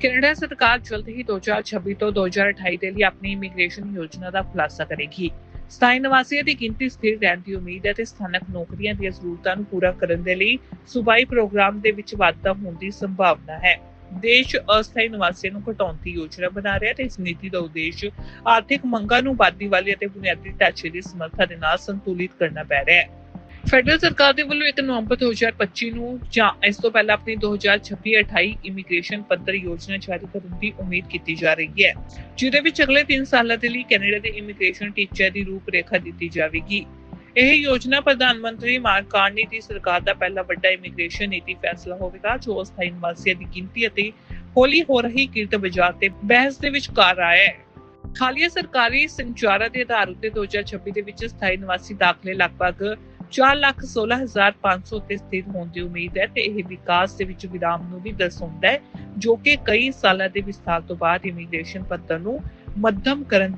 Canada ਸਰਕਾਰ ਜਲਦ ਹੀ 2026 ਤੋਂ 2028 ਦੇ ਲਈ ਆਪਣੀ ਇਮੀਗ੍ਰੇਸ਼ਨ ਯੋਜਨਾ ਦਾ ਖੁਲਾਸਾ ਕਰੇਗੀ। ਸਥਾਈ ਨਿਵਾਸੀਆਂ ਦੀ ਗਿਣਤੀ ਸਥਿਰ ਰਹਿਣ ਦੀ ਉਮੀਦ ਹੈ ਤੇ ਸਥਾਨਕ ਨੌਕਰੀਆਂ ਦੀਆਂ ਜ਼ਰੂਰਤਾਂ ਨੂੰ ਪੂਰਾ ਕਰਨ ਦੇ ਲਈ ਸੂਬਾਈ ਪ੍ਰੋਗਰਾਮ ਦੇ ਵਿੱਚ ਵਾਧਾ ਹੋਣ ਦੀ ਸੰਭਾਵਨਾ ਹੈ। ਦੇਸ਼ ਅਸਥਾਈ ਨਿਵਾਸੀਆਂ ਨੂੰ ਘਟਾਉਣ ਦੀ ਯੋਜਨਾ ਬਣਾ ਰਿਹਾ ਤੇ ਇਸ ਨੀਤੀ ਦਾ ਉਦੇਸ਼ ਆਰਥਿਕ ਮੰਗਾਂ ਨੂੰ ਵਾਧੀ ਵਾਲੀ ਅਤੇ ਬੁਨਿਆਦੀ ਢਾਂਚੇ ਦੀ ਸਮਰੱਥਾ ਦੇ ਨਾਲ ਸੰਤੁਲਿਤ ਕਰਨਾ ਪੈ ਰਿਹਾ ਹੈ। ਫੈਡਰਲ ਸਰਕਾਰ ਦੇ ਵੱਲੋਂ 1 ਨਵੰਬਰ 2025 ਨੂੰ ਜਾਂ ਇਸ ਤੋਂ ਪਹਿਲਾਂ ਆਪਣੀ 2026-28 ਇਮੀਗ੍ਰੇਸ਼ਨ ਪੱਤਰ ਯੋਜਨਾ ਜਾਰੀ ਕਰਨ ਦੀ ਉਮੀਦ ਕੀਤੀ ਜਾ ਰਹੀ ਹੈ, ਜਿਹਦੇ ਵਿੱਚ ਅਗਲੇ 3 ਸਾਲਾਂ ਦੇ ਲਈ ਕੈਨੇਡਾ ਦੇ ਇਮੀਗ੍ਰੇਸ਼ਨ ਟੀਚੇ ਦੀ ਰੂਪਰੇਖਾ ਦਿੱਤੀ ਜਾਵੇਗੀ। ਇਹ ਯੋਜਨਾ ਪ੍ਰਧਾਨ ਮੰਤਰੀ ਮਾਰਕ ਕਾਰਨੀ ਦੀ ਸਰਕਾਰ ਦਾ ਪਹਿਲਾ ਵੱਡਾ ਇਮੀਗ੍ਰੇਸ਼ਨ ਨੀਤੀ ਫੈਸਲਾ ਹੋਵੇਗਾ, ਜੋ ਅਸਥਾਈ ਨਿਵਾਸੀਆਂ ਦੀ ਗਿਣਤੀ ਅਤੇ ਹੌਲੀ ਹੋ ਰਹੀ ਕਿਰਤ ਬਾਜ਼ਾਰ ਤੇ ਬਹਿਸ ਦੇ ਵਿਚਕਾਰ ਆਇਆ ਹੈ। ਹਾਲੀਆ ਸਰਕਾਰੀ ਸੰਚਾਰਾਂ ਦੇ ਆਧਾਰ ਉੱਤੇ 2026 ਦੇ ਵਿੱਚ ਸਥਾਈ ਨਿਵਾਸੀ ਦਾਖਲੇ ਲਗਭਗ 416500 ਤੇ ਸਥਿਰ ਹੋਣ ਦੀ ਉਮੀਦ ਹੈ ਤੇ ਇਹ ਵਿਕਾਸ ਦੇ ਵਿੱਚ ਵਿਰਾਮ ਨੂੰ ਵੀ ਦਰਸਾਉਂਦਾ ਹੈ, ਜੋ ਕਿ ਕਈ ਸਾਲਾਂ ਦੇ ਵਿਸਥਾਰ ਤੋਂ ਬਾਅਦ ਇਮੀਗ੍ਰੇਸ਼ਨ ਪੱਧਰ ਨੂੰ ਮੱਧਮ ਕਰਨ ਦੀ